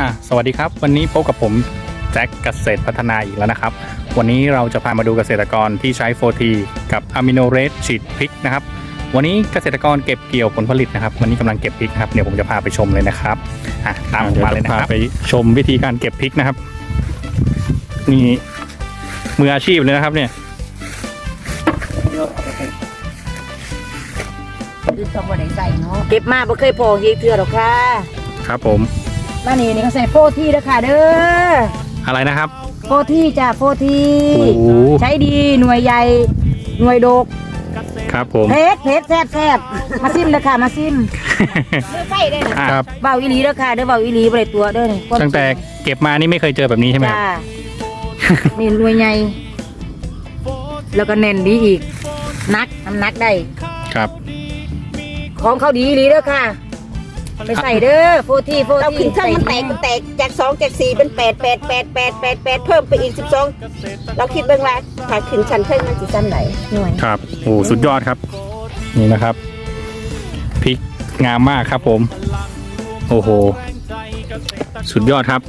อะสวัสดีครับ วันนี้พบกับผมแจ็คเกษตรพัฒนาอีกแล้วนะครับ วันนี้เราจะพามาดูเกษตรกรที่ใช้โฟทีกับอะมิโนเรสฉีดพริกนะครับ วันนี้เกษตรกรเก็บเกี่ยวผลผลิตนะครับ วันนี้กำลังเก็บพริกนะครับเดี๋ยวผมจะพาไปชมเลยนะครับอะตามผมมาเลยนะครับ ไปชมวิธีการเก็บพริกนะครับ นี่มืออาชีพเลยนะครับ เนี่ยคือคำว่าได้ใส่เนาะเก็บมาบ่เคยพอเฮียเทื่อหรอกค่ะ ครับผม มานี่นี่เขาใส่โฟที่เด้อค่ะเด้ออะไรนะครับ โฟที่จ้ะโฟที่ โอ้โห ใช้ดีหน่วยใหญ่หน่วยดกครับผมเผ็ดเผ็ดแซ่บแซ่บมาซิมเด้อค่ะมาซิมใส่ได้อะครับ เบาอีหลีเด้อค่ะเด้อเบาอีหลีบ่ได้ตัวเด้อนี่ตั้งแต่เก็บมานี่ไม่เคยเจอแบบนี้ใช่ไหมครับ จ้านี่หน่วยใหญ่แล้วก็แน่นดีอีกนักน้ำหนักได้ ครับ ของเขาดีอีหลีเด้อค่ะ ไปใส่เด้อโฟที่โฟเราที่ขึ้นเครื่องมันแตกมันแตกจากสองจากสี่เป็นแปดแปดแปดแปดแปดแปดเพิ่มไปอีกสิบสองเราคิดเบื้องว่าถ้าขึ้นชั้นเครื่องมันจะชั้นไหนหน่วยครับโอ้สุดยอดครับ นี่นะครับพริกงามมากครับผม โอ้โห สุดยอดครับ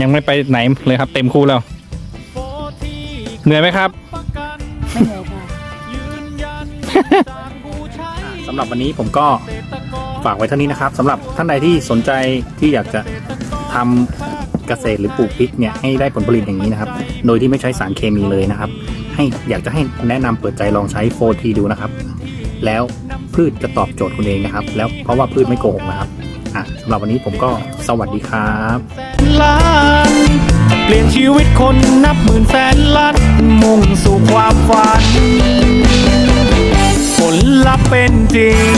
ยังไม่ไปไหนเลยครับ เต็มคู่แล้ว เหนื่อยไหมครับ ไม่เหนื่อยค่ะ สำหรับวันนี้ผมก็ ฝากไว้เท่านี้นะครับสำหรับท่านใดที่สนใจที่อยากจะทำเกษตรหรือปลูกพริกเนี่ยให้ได้ผลผลิตอย่างนี้นะครับ โดยที่ไม่ใช้สารเคมีเลยนะครับ ให้อยากจะให้แนะนำเปิดใจลองใช้โฟทีดูนะครับ แล้วพืชจะตอบโจทย์คุณเองนะครับ แล้วเพราะว่าพืชไม่โกหกนะครับอะสำหรับวันนี้ผมก็สวัสดีครับล้านเปลี่ยนชีวิตคนนับหมื่นแสนล้านมุ่งสู่ความฝัน ผลลัพธ์เป็นจริง